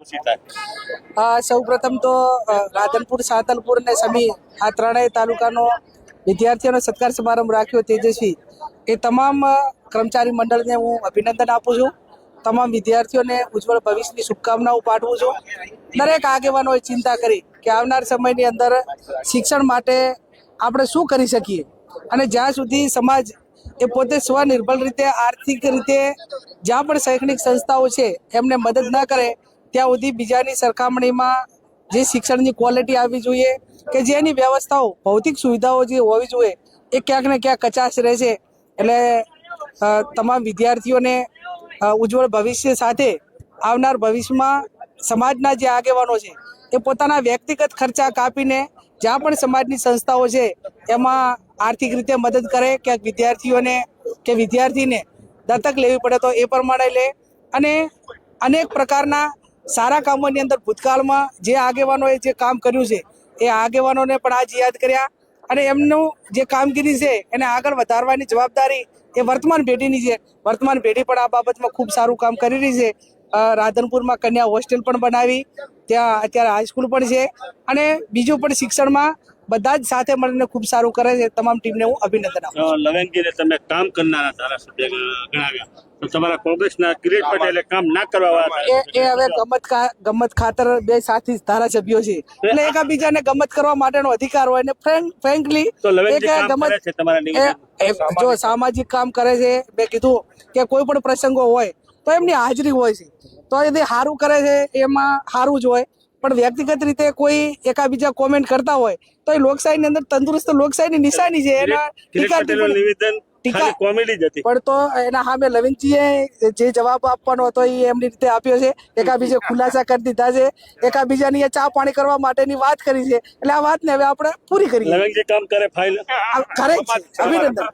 સૌ પ્રથમ તો રાધનપુર, સાતલપુર અને સમી આ ત્રણેય તાલુકાનો વિદ્યાર્થીઓનો સત્કાર સમારંભ રાખ્યો તેજસ્વી. એ તમામ કર્મચારી મંડળને હું અભિનંદન આપું છું. તમામ વિદ્યાર્થીઓને ઉજ્જવળ ભવિષ્યની શુભકામનાઓ પાઠવું છું. દરેક આગેવાનોએ ચિંતા કરી કે આવનાર સમયની અંદર શિક્ષણ માટે આપણે શું કરી શકીએ? અને જ્યાં સુધી સમાજ એ પોતે સ્વનિર્ભર રીતે, આર્થિક રીતે જ્યાં પણ શૈક્ષણિક સંસ્થાઓ છે, એમને મદદ ન કરે ત્યાં સુધી બીજાની સરખામણીમાં જે શિક્ષણની ક્વોલિટી આવવી જોઈએ કે જેની વ્યવસ્થાઓ, ભૌતિક સુવિધાઓ જે હોવી જોઈએ, એ ક્યાંક ને ક્યાંક કચાશ રહે છે એટલે તમામ વિદ્યાર્થીઓને ઉજ્જવળ ભવિષ્ય સાથે આવનાર ભવિષ્યમાં સમાજના જે આગેવાનો છે, એ પોતાના વ્યક્તિગત ખર્ચા કાપીને જ્યાં પણ સમાજની સંસ્થાઓ છે, એમાં આર્થિક રીતે મદદ કરે, ક્યાંક વિદ્યાર્થીઓને કે વિદ્યાર્થીને દત્તક લેવી પડે તો એ પ્રમાણે લે. અને અનેક પ્રકારના સારા કામોની અંદર ભૂતકાળમાં જે આગેવાનોએ જે કામ કર્યું છે, એ આગેવાનોને પણ આજ યાદ કર્યા અને એમનું જે કામગીરી છે, એને આગળ વધારવાની જવાબદારી એ વર્તમાન પેઢીની છે. વર્તમાન પેઢી પણ આ બાબતમાં ખૂબ સારું કામ કરી રહી છે. રાધનપુરમાં કન્યા હોસ્ટેલ પણ બનાવી, ત્યાં અત્યારે હાઈસ્કૂલ પણ છે અને બીજું પણ શિક્ષણમાં બધા જ સાથે મળીને ખૂબ સારું કરે છે. તમામ ટીમને હું અભિનંદન આપું અ, તમે કામ કરનારા ધારાસભ્ય ગણાવ્યા. તો તમારા કોંગ્રેસના કિરીટ પટેલે કામ ના કરવા એ એ હવે ગમત ગમત ખાતર બે સાથી ધારાસભ્યો છે. એટલે એકબીજાને ગમત કરવા માટેનો અધિકાર હોય ને ફ્રેન્કલી તો લવેનજી કામ કરે છે તમારા નિવેદન? જો સામાજિક કામ કરે છે મેં કીધું કે કોઈ પણ પ્રસંગો હોય તો એમની હાજરી હોય છે. તો એ સારું કરે છે એમાં સારું જ હોય. પણ વ્યક્તિગત રીતે કોઈ એકાબીજા કોમેન્ટ કરતા હોય તો એ લોકશાહીની અંદર તંદુરસ્ત લોકશાહીની નિશાની છે. એના નિવેદન કોમેડી જ હતી. પણ તો એના સામે લવિનજીએ જે જવાબ આપવાનો હતો એ એમની રીતે આપ્યો છે. એકાબીજે ખુલાસા કરી દીધા છે. એકાબીજાની એ ચા પાણી કરવા માટેની વાત કરી છે. એટલે આ વાતને હવે આપણે પૂરી કરી લવિનજી કામ કરે ફાઇલ કરે અભિનંદન.